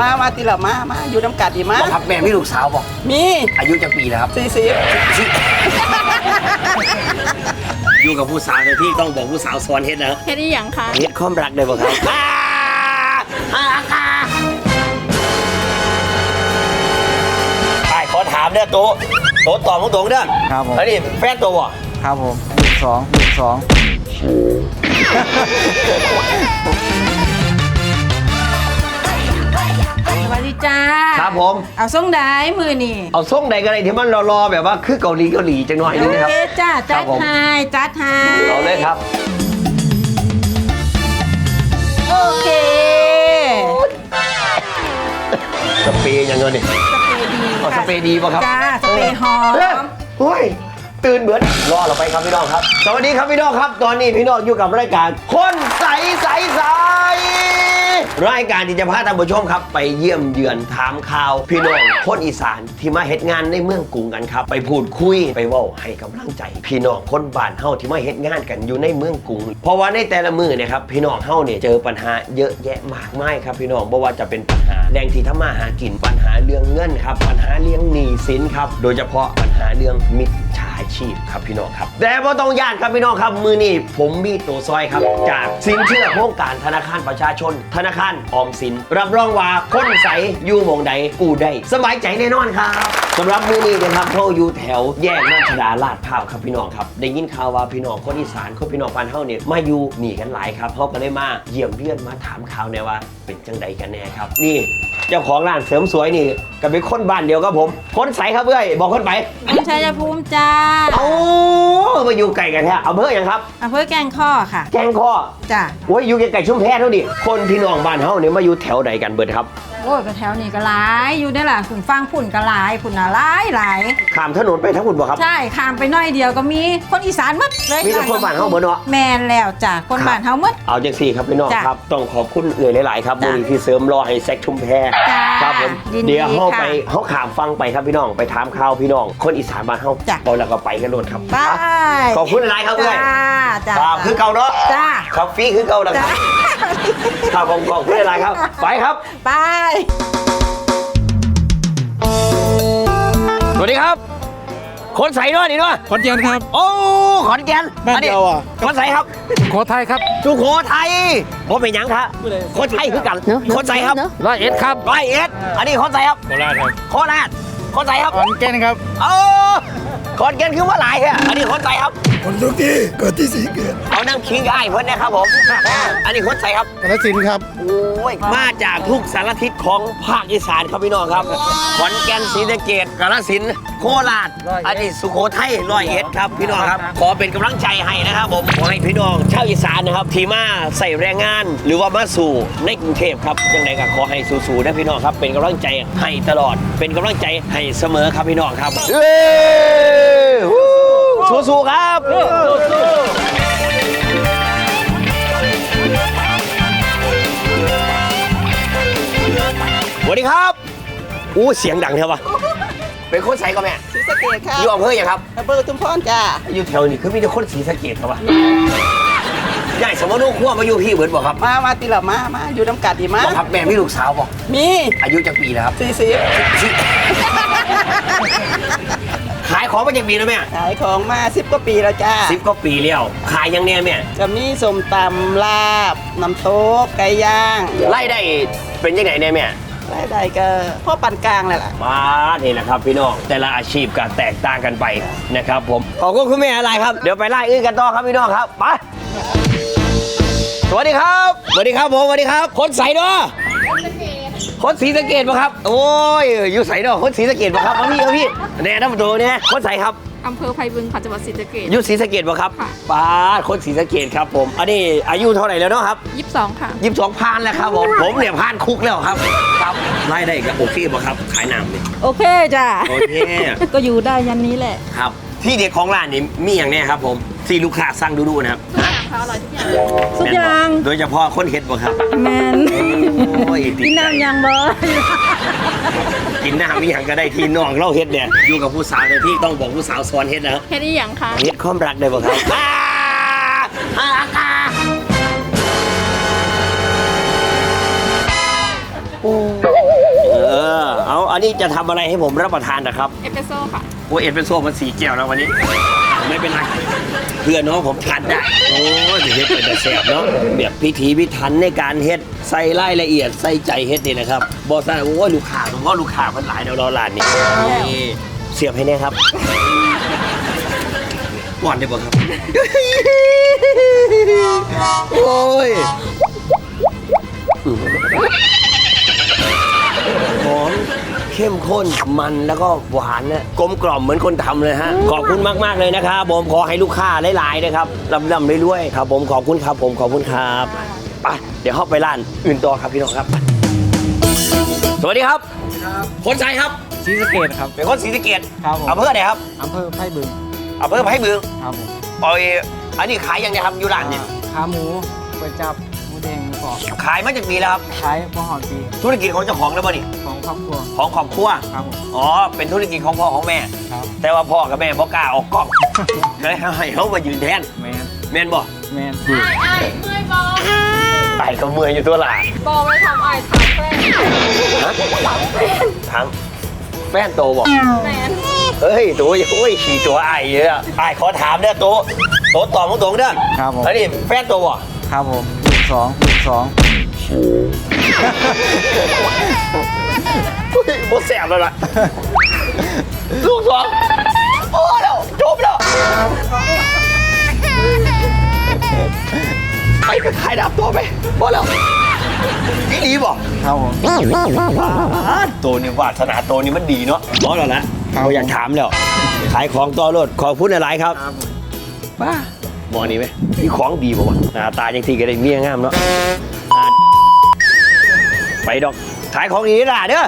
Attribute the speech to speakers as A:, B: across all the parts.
A: มา มาติละมา มา อยู่น้ำกัดดีมา
B: บอกครับแม่มีลูกสาวบอก
A: มี
B: อายุจักปีแล้วครับ
A: สี่สิบ
B: อยู่กับผู้สาวในที่ต้องบอกผู้สาวสอนเฮ็ดนะ
C: แค่นี้ยังคะ
B: เฮ็ดความรักได้บ่ครับอ่าอ่าอ่าไปขอถามเด้อโตโตตอบตรงๆเด้อ
D: ครับผม
B: แล้วนี่แฟนโตบ่
D: ครับผมลูกสองลูกสอง
C: ส วัสดีจ้า
B: ครับผม
C: เอาส่งได้มือนี่
B: เอาส่งใดก็ได้ที่มันรอๆแบบว่าคือเกาหลีเกาหลีจังหน่อยนึงนะครับ
C: โอเคจ้า
B: ครั
C: จั
B: บ
C: ด
B: ผม
C: ให้จัดให้
B: เอาเลยครับ
C: โอเค
B: สเปรย์ยังไงเนี่ย
C: สเปรย์ดี
B: เอาสเปรย์ดีป่ะครับ
C: จ้าสเปรย์หอ
B: เฮ้ย
C: ม
B: เฮ้ยตื่นเบิดรอเราไปครับพี่น้องครับ สวัสดีครับพี่น้องครับ ตอนนี้พี่น้องอยู่กับรายการคนใสใสใส รายการที่จะพาท่านผู้ชมครับ ไปเยี่ยมเยือนถามข่าว พี่น้องคนอีสานที่มาเฮ็ดงานในเมืองกรุงกันครับ ไปพูดคุยไปเว้าให้กำลังใจ พี่น้องคนบ้านเฮาที่มาเฮ็ดงานกันอยู่ในเมืองกรุง เพราะว่าในแต่ละมือเนี่ยครับพี่น้องเฮาเนี่ยเจอปัญหาเยอะแยะมากมายครับ พี่น้องบ่ว่าจะเป็นปัญหาแรงที่ทำมาหากินปัญหาเรื่องเงินครับปัญหาเรื่องหนี้สินครับโดยเฉพาะปัญหาเรื่องมิจ ฉาชีพครับพี่น้องครับ แต่บ่ต้องยานครับพี่น้องครับ มือนี้ผมมีตัวซอยครับ จากสินเชื่อโครงการธนาคารประชาชน ธนาคารออมสิน รับรองว่าคนใสอยู่หมองใดกูได้สบายใจแน่นอนครับสำหรับมือนี้นะครับเขาอยู่แถวแยกราชดาลาดพร้าวครับพี่น้องครับได้ยินข่าวว่าพี่น้องคนอีสานคนพี่น้องบ้านเฮาเนี่ยมาอยู่หนีกันหลายครับเขาก็เลยมาเยี่ยมเยือนมาถามข่าวแน่ว่า เป็นจังใดกันแน่ครับ นี่เจ้าของร้านเสริมสวยนี่ก็เป็นคนบ้านเดียวกับผม คนใสครับเอ้ยบอกคนไป
C: คุณชัยภูมิจ้า
B: เอา มาอยู่ไกลกันแท้อำเภออย่างครับ
C: อำเภอแกงข้อค่ะ
B: แกงข้อ
C: จ้า
B: โอ้ยอยู่ไกลๆชุมแพเท่าดิคนพี่น้องบ้านเฮาเนี่ยมาอยู่แถวใดกันเบิดครับ
C: โอ้ยไปแถวนี้ก็หลายอยู่ได้อล่ะคุณฟังพุ่นก็หลายคุณน่ะหลายหลาย
B: ข้ามถนนไปทั้งหมดบ่ครับ
C: ใช่ข้ามไปหน้อยเดียวก็มีคนอีสานหมดเลย
B: มีแต่คนบ้านเฮาหมดเนาะ
C: แมนแล้วจ้ะคนบ้านเฮาหมด
B: เอาจังสี่ครับพี่น้อง
C: จ้ะ
B: ครับต้องขอบคุณเอื่อยหลาย ๆ ครับ
C: จ้ะ
B: มือนี้ที่เสริมรอให้แซกชุมแพ
C: จ้ะ
B: ครับผม
C: ยินดี
B: เดี๋ยวเฮา
C: ค่ะ
B: ไปเฮาขามฟังไปครับพี่น้องไปถามข่าวพี่น้อง คนอีสานบ้านเฮา
C: จ้ะ
B: เอาแล้วก็ไปกันโลดครับ
C: ไป
B: ขอบคุณหลายๆครับเอื่อย
C: จ้าจ้า
B: ครับคือเก่าเนาะ
C: จ้า
B: ครับฟรีคือเก่านะค
C: จ้า
B: รับครับผมขอบคุณหลายๆครับ ไปครับ
C: ไป
B: สวัสดีครับ คนใส่ด้วยนี่ด้วย
D: ขอนแก่นครับ
B: โอ้ขอนแก่น
D: บ้านเดียวอะ
B: คนใส่ครับ
D: ขอไทยครับ
B: สุโขทัยผมเป็นหยังครับคนไทยคือกันคนใส่ครับ
D: ร้อยเอ็ดครับ
B: ร้อยเอ็ดอันนี้คนใส่ครับ
D: โคราชครับ
B: โคราชคนใส่ครับ
D: ขอนแก่นครับ
B: โอ้ ขอนแก่นคือว่าหลายแค่อันนี้คนใส่ครับ
E: คนทุกที่เกิดที่สีเกิด
B: เอาน้ำคิงกับไอ้เพิ่นนะครับผม อันนี้คนใส่ครับ
E: กาฬสินธุ์ครับ
B: โอ้ยมาจากทุกสารทิศของภาคอีสานครับพี่น้องครับ ขอนแก่นศรีสะเกดกาฬสินธุ์โคราชอันนี้สุโขทัยร้อยเอ็ดครับพี่น้องครับ ขอเป็นกำลังใจให้นะครับผม ขอให้พี่น้องชาวอีสานนะครับ ที่มาใส่แรงงาน หรือว่ามาสู่ในกรุงเทพครับยังไงก็ขอให้สู้ๆนะพี่น้องครับ เป็นกำลังใจให้ตลอด เป็นกำลังใจให้เสมอครับพี่น้องครับ เอ้ยวู้ สู้ๆครับสวัสดีครับอู้เสียงดังเท่าวะเป็นคนใส่ก็แม่
A: ศรีสะเกดค่ะ
B: อยู่อำเภออย่างครับ
A: อำเภอตุมพรจ้า
B: อยู่แถวนี้คือมีแต่คนสีสะเกดเท่าวะใหญ่สมมติลูกขั้วมาอยู่พี่เหมือนบอกครับ
A: มามาติละมามาอยู่น้ำกัดดีมา
B: บอกครับแม่มีลูกสาวบอก
A: มี
B: อายุจักปีแล้วครับ
A: สี่สิบ
B: ขายของมาจากปีแล้วแม่
A: ขายของมาสิบกว่าปีแล้วจ้า
B: สิบก็ปีแล้วขายยังแน่แม่
A: ก็มีส้มตำลาบน้ำโต๊กไก่ย่าง
B: ไล่ได้เป็นยังไงแน่แม่
A: รายได้ก็พ่อปานกลางเลยล่ะ
B: มานี่แหละครับพี่น้องแต่ละอาชีพก็แตกต่างกันไปนะครับผมขอบคุณคุณแม่อะไรครับเดี๋ยวไปไล่อื่นกันต่อครับพี่น้องครับไปสวัสดีครับสวัสดีครับผมสวัสดีครับคนใส่เนาะ คนสีสะเกดปะครับ โอ้ยอยู่ใส่เนาะคนสีสะเกดปะครับเอาพี่เอาพี่แน่น้ำตัวเนี่ยคนใส่ครับ
C: อำเภอไพบึงค่ะจังหวัดศรีสะเกษ
B: อยู่สีสะเกดปะครับ
C: ค่ะ
B: ป้าดคนสีสะเกดครับผมอันนี้อายุเท่าไหร่แล้วเนาะครับ
C: ยี่สิบสองค่ะ
B: ยี่สิบสองพานแล้วครับผม ผมเนี่ยพานคุกแล้วครับ ครับไล่ได้กับโอเคปะครับ ขายน้ำเนี่ย
C: โอเคจ้ะ
B: โอเค
C: ก็อยู่ได้ยันนี้แหละ
B: ครับ ที่เด็ดของร้านนี้มีอย่างเนี้ยครับผมที่ลูกค้าสั่งดูๆนะครับ
C: สุดยาง
B: โดยเฉพาะคนเห็ดบ่ครับ
C: แมน
B: โอ้ยติด
C: กิน
B: ใจ
C: น้ำยังบ่
B: กินน้ำมีอย่างก็ได้ที่น้องเล่าเห็ดเนี่ยอยู่กับผู้สาวในที่ต้องบอกผู้สาวสอนเห็ดนะ
C: แค่นี้ยังคะ
B: เห็ดความรักได้บ่ครับอ่าอ่าอ่าโอ้อันนี้จะทำอะไรให้ผมรับประทานนะครับ
F: เอสเปรสโซ่ค่ะ
B: โอ้ยเอ็ดเป็นโซ่มันสีแก้วแล้ววันนี้ ไม่เป็นไร เพื่อนน้องผมทานได้ โอ้ยเฮ็ดเป็นแต่แสบเนาะแบบพิถีพิถันในการเฮ็ดใส่รายละเอียดใส่ใจเฮ็ดนี่นะครับบอสโอ้ยลูกค้าผมว่าลูกค้ามันหลายเดี๋ยวรอร้านนี้นี่เสียบให้แน่ครับก่อนได้บ่ครับ โอ้ยหอม เข้มข้นมันแล้วก็หวานนะกลมกล่อมเหมือนคนทำเลยฮะขอบคุณมากๆเลยนะครับผมขอให้ลูกค้าหลายๆนะครับลำลำๆรวยๆครับ ผมขอบคุณครับ ผมขอบคุณครับไปเดี๋ยวเข้าไปร้านอื่นต่อครับพี่น้องครับ สวัสดีครับคนไทยครับ
D: ศรีสะเกดครับ
B: เป็นคนศรีสะเกด
D: ครับผม
B: อำเภอไหนครับ
D: อำเภอไผ่บึง
B: อำเภอไผ่บึง
D: ครับผม
B: ปอยอันนี้ขายยังไงครับอยู่ร้านเนี่ย
D: ขาหมูก๋วยจับหมู แดงหมูกรอบ
B: ขายมาจากปีแล้วครับ
D: ขายพอหอนปี
B: ธุรกิจของเจ้าของแล้วบ่นี่
D: ของครอบครัว
B: ของครอบครัว
D: ครับผม
B: อ๋อ เป็นธุรกิจของพ่อของแม่
D: ครับ
B: แต่ว่าพ่อกับแม่บ่กล้าออกกล้องเลยให้เขามายืนแทน
D: แมน
B: แม่นบ่
D: แมน
F: ไอ้ไอ้เมื่อยบอ
B: ไต่ก็เมื่อยอยู่ตัวหลา
F: บอไม่ทำไอ้ทำแฟน
B: ฮะถามแฟนโตบอก
F: แมน
B: เฮ้ยตัวอย่าโอ้ยขี่ตัวไอ้เยอะไอ้ขอถามเด้อโตโตตอบตรงๆเด้อ
D: ครับผม
B: อันนี้แฟนโตบ่
D: ครับผมลูก สองลูกสอง
B: เฮ้ยบ่แสบแล้วล่ะ ลูกสองโอ้แล้วจบแล้วไปก็ขายดับตัวไปพอแล้วนี่ดีบ่
D: ครับผม
B: ตัวนี้วาสนาตัวนี้มันดีเนาะร้อนแล้วนะครับเราอยากถามแล้ว ขายของต่อรถขอพูดอะไรครับ
D: ครับผม
B: บ้าห มอนี้ไหมมีของดีป่าวะหน้าตาจังทีก็ได้เมียงามเนาะไปดอกขายของดีนะเด้อ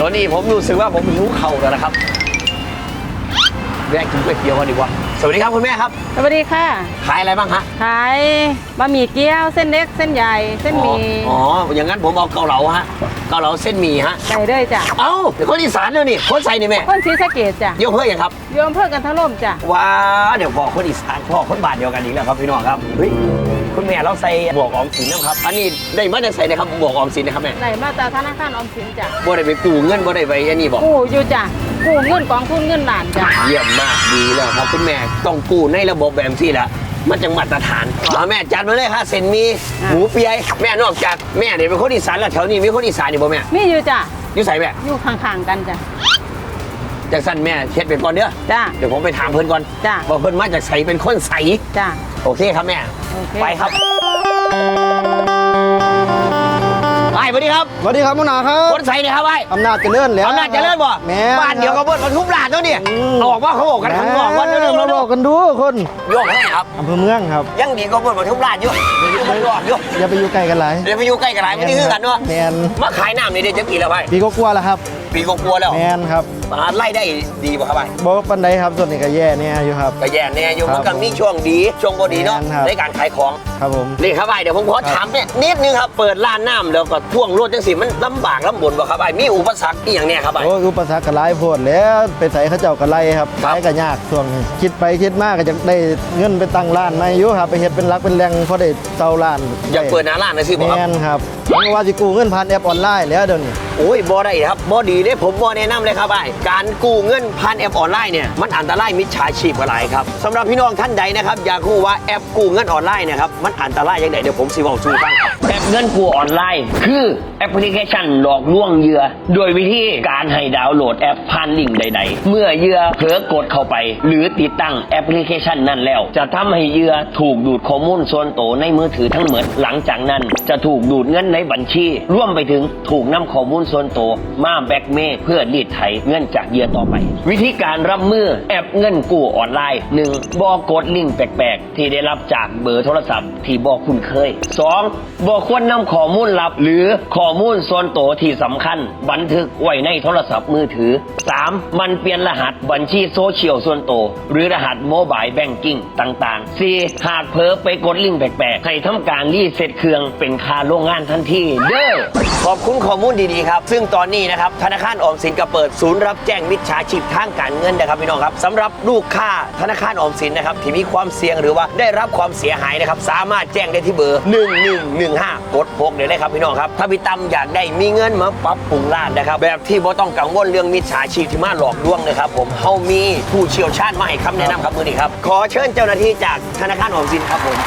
B: ตอนนี้ผมรู้สึกว่าผมหิวเข่าแล้วนะครับแวะกินก๋วยเตี๋ยวกันดีกว่าสวัสดีครับคุณแม่ครับ
C: สวัสดีค่ะ
B: ขายอะไรบ้างฮะ
C: ขายบะหมี่เกี๊ยวเส้นเล็กเส้นใหญ่เส้นหมี่
B: อ๋ออ๋ออย่างนั้นผมเอาเกาเหลาฮะเกาเหลาเส้นหมี่ฮะ
C: ใส่เลยจ้ะ
B: เอ้าเป็นคนอีสานเลยนี่คนใส่นี่แม่
C: คนศรีสะเกดจ้ะ
B: ยกเพื่อยังครับ
C: โยมเพื่อกันทั้งร่มจ้ะ
B: ว้าเดี๋ยวพ่อคนอีสานพ่อคนบ้านเดียวกันอีกแล้วครับพี่น้องครับเฮ้ยคุณแม่เราใส่บวกออมสินนะครับ อันนี้ได้มาได้ใส่นะครับบวกออมสินนะครับแม่
C: ไหนมาจากธนาคารออมสินจ้ะ
B: บ่ได้ไปกู้เงินบ่ได้ไปอันนี้บอก
C: กู้อยู่จ้ะ กู้เงินกองทุนเงินหลานจ้ะ
B: เยี่ยมมากดีแล้วครับคุณแม่ต้องกู้ในระบบแบบที่ละมันจังมาตรฐานอ๋อแม่จัดมาเลยค่ะเส้นหมีหมูเปียยแม่นอกจากแม่เนี่ยเป็นคนอีสานแล้วแถวนี้มีคนอีสานอยู่บ่แม่
C: มีอยู่จ้ะ
B: อยู่ใส่แม่
C: อยู่ข้างๆกันจ้ะ
B: จากสั้นแม่เฮ็ดเป็นก่อนเด้อ
C: จ้ะ
B: เดี๋ยวผมไปถามเพิ่นก่อน
C: จ้ะ
B: ว่าเพิ่นมาจากใสเป็นคนใส
C: จ้ะ
B: โอเคครับแม่
C: โอเค
B: ไปครับ ไปสวัสดีครับ
E: สวัสดีครับมุนาครั
B: ค
E: บ
B: นใสเนี่ยครับไป
E: อำนาจเจริญแล้ว
B: อำนาจเจริญบ่
E: แม่
B: บ้านเดียวกับเบิ้ลปทุมราชเนาะเนี่ย
E: อืม
B: เอาออกว่าเขาบอกกันทั้งนอกว่าเดี๋ยว
E: แห
B: เดี๋ยว
E: มา
B: เดี๋
E: บ
B: ยว
E: อกกันดูคน
B: โยกให้ครับ
E: อำเภอเมืองครับ
B: ยังดีก็เบิ้ลปทุมราชอยู่อยู่ข้างนอกอยู่
E: อย่าไปอยู่ไกลกันหลาย
B: เดี๋ยวไปอยู่ใกล้กันหลายไม่ได้คือกันเนาะ
E: แมน
B: มาขายน้ำนี่ได้จักกี่แล้วไป
E: ปีก็กลัวแล้วครับ
B: ปีกกลัวาๆแล้ว
E: แมนครับ
B: มาไล่ได้ดีป่ะครับไป
E: บอกปันไดครับส่วนนี้ก็แย่เนี่ยอยู่ครับ
B: ก็แย่แน่อยู่
E: ครับ
B: มันก็มีช่วงดีช่วงบ่ดีเนาะ
E: แม่นครับ
B: ในการขายของ
E: ครับผม
B: นี่ครับไอ้เดี๋ยวผมขอถามเนี่ยนิดนึงครับเปิดร้านน้ำแล้วก็พ่วงรถจังสิมันลำบากลำบนบ่ครับไอ้มีอุปสรรคอีหยังเนี่ยครับไอ้
E: โอ้ยอุปสรรคก็หลายโพดแล้วไปใส่เขาเจ้าก็ไล่ครับ
B: ครับ
E: ขายก็ยากช่วงนี้คิดไปคิดมากก็จะได้เงินไปตั้งร้านใหม่อยู่ครับไปเฮ็ดเป็นหลักเป็นแหล่งพอได้เจ้าร้าน
B: อยากเปิดหน้าร้านนะสิบ่ครับ
E: แมนครับผมก็ว่าสิกู้เงินผ่านแอปออนไลน์แล้วเดี๋ยวนี้
B: โอ้ยบ่ได้ครับบ่ดีเด้ผมบ่แนะนำเลยครับไอ้การกู้เงินผ่านแอปออนไลน์เนี่ยมันอันตรายมิจฉาชีพอะไรครับสำหรับพี่น้องท่านใดนะครับอยากรู้ว่าแอปกู้เงินออนไลน์เนะครับมันอันตรายยังไงเดี๋ยวผมสิบอกชูบ้างครับ แอปเงินกู้ออนไลน์ คือแอปพลิเคชันหลอกลวงเหยื่อ โดยวิธีการให้ดาวน์โหลดแอปผ่านลิงก์ใด ๆ เมื่อเหยื่อเผลอกดเข้าไป หรือติดตั้งแอปพลิเคชันนั้นแล้ว จะทำให้เหยื่อถูกดูดข้อมูลส่วนตัวในมือถือทั้งหมดหลังจากนั้น จะถูกดูดเงินในบัญชีร่วมไปถึงถูกนำข้อมูลส่วนตัวมาแบ็กเมย์เพื่อรีดไถเงินจากเหยื่อต่อไป วิธีการรับมือแอปเงินกู้ออนไลน์ 1. บอกกดลิงก์แปลกๆ ที่ได้รับจากเบอร์โทรศัพท์ที่บอกคุ้นเคย 2. บควรนำข้อมูลลับ หรือข้อมูลส่วนตัวที่สำคัญ บันทึกไว้ในโทรศัพท์มือถือ 3. มันเปลี่ยนรหัสบัญชีโซเชียลส่วนตัวหรือรหัสโมบายแบงกิ้งต่างๆ 4. หากเผลอไปกดลิงก์แปลกๆ ให้ทำการรีเซ็ตเครื่องเป็นคาโรงงานทันทีเด้อขอบคุณข้อมูลดีๆครับ ซึ่งตอนนี้นะครับธนาคารออมสินก็เปิดศูนย์รับแจ้งมิจฉาชีพทางการเงินนะครับพี่น้องครับสำหรับลูกค้าธนาคารออมสินนะครับที่มีความเสี่ยงหรือว่าได้รับความเสียหายนะครับสามารถแจ้งได้ที่เบอร์ 1115กดพกเลยนะครับพี่น้องครับ ถ้าพี่ตั้มอยากได้มีเงินมาปรับปรุงร้านนะครับ แบบที่บ่ต้องกังวลเรื่องมิจฉาชีพที่มาหลอกลวงนะครับผมเฮามีผู้เชี่ยวชาญมาให้คำแนะนำครับมือนี้ครับ ขอเชิญเจ้าหน้าที่จากธนาคารออมสินครับผม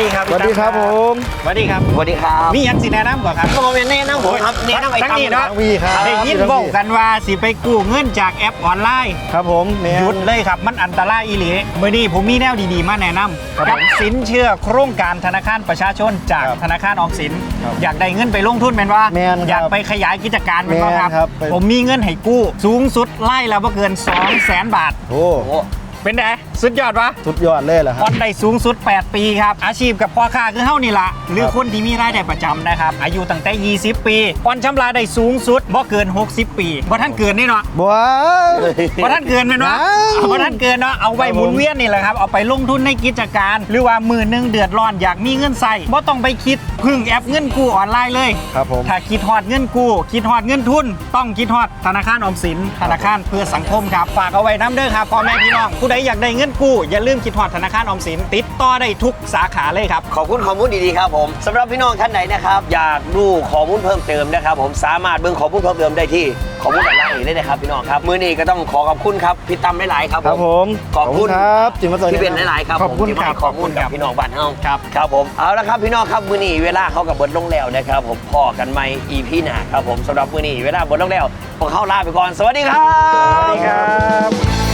G: ดีครับ
E: สวัสดีครับผม
G: สวัสดีครับ
B: สวัสดีครับ
G: มีหยังสิแนะนำก่อนครับ
B: ก็มาแนะนำผมครับแนะนำไอ้
G: ทั้ง
B: ตั้ม
G: นี้เนาะ
E: ทั้งวีครับ
G: ได้ยินบอกกันว่าสิไปกู้เงินจากแอปออนไลน์
E: ครับผมแมน
G: หยุดเลยครับมันอันตรายอีหลีเมื่อนี้ผมมีแนวดีๆ มาแนะนำ
E: ครับ
G: กับ
E: ผม
G: สินเชื่อโครงการธนาคารประชาชนจาก
E: ครับ
G: ธนาคารออมสิน
E: ครับ
G: อยากได้เงินไปลงทุนแม่นว่า
E: แม่นครับ
G: อยากไปขยายกิจการแม่นว่า
E: แม่น
G: ครับ
E: ครับไป
G: ผมมีเงินให้กู้ สูงสุดไล่แล้วบ่เกิน 2 0 0 0 0 0 บาท
E: โอ้
B: โอ้
G: เป็นไงสุดยอดวะ
E: สุดยอดเลยเหรอค
G: ผ่
E: รั
G: อบนได้สูงสุด 8 ปีครับ อาชีพกับพ่อค้าคือเฮานี่ละหรือคนที่มีรายได้ประจำนะครับ อายุตั้งแต่ 20 ปีผ่อนชำระได้สูงสุดบ่เกิน 60 ปีบ่ท่านเกินนี่เนาะ
E: บัว
G: บ่ท่านเกินแม่นวะ
E: ว้าว
G: บ่ท่านเกินเนาะเอาไว้
E: ครับ
G: หมุนเวียนนี่แหละครับ เอาไปลงทุนในกิจการ หรือว่ามือหนึงเดือดร้อนอยากมีเงินใส่บ่ต้องไปคิดพึ่งแอปเงินกู้ออนไลน์เลย
E: ครับผม
G: ถ้าคิดฮอดเงินกู้คิดฮอดเงินทุน ต้องคิดฮอดธนาคารออมสินธนาคารเพื่อสังคมครับฝากเอาไว้น้ำเด้อครับพ่อแม่พี่น้องผู้ใดอยากได้เงินกู้อย่าลืมคิดฮอดธนาคารออมสินติดต่อได้ทุกสาขาเลยครับ
B: ขอบคุณข้อมูลดีๆครับผมสำหรับพี่น้องท่านใดนะครับอยากดูข้อมูลเพิ่มเติมนะครับ ผมสามารถเบิ่งข้อมูลเพิ่มเติมได้ที่ข้อมูลด้านล่างนี้เลยนะครับพี่น้องครับมือนี้ก็ต้องขอขอบคุณครับพี่ตั้มหลายๆครับ
E: ครับผม
B: ขอบคุณ
E: ครับจิมมาสอย
B: ที่เป็นหลายๆครับ
E: ขอบคุณ
B: ผมที่
E: ค
B: มา
E: รับ
B: ให้ข้อมูลกับพี่น้องบ้านเฮา
G: ครับ
B: ครับผมเอาละครับพี่น้องครับมือนี้เวลาเขากับเบิดลงแล้วนะครับผมพอกันไหมอีพีหน้าครับผมสำหรับมือนี้เวลาเบิดลงแล้วพวกเขาลาไปก่อนสวัสดีครับ
G: สวัสดีครับ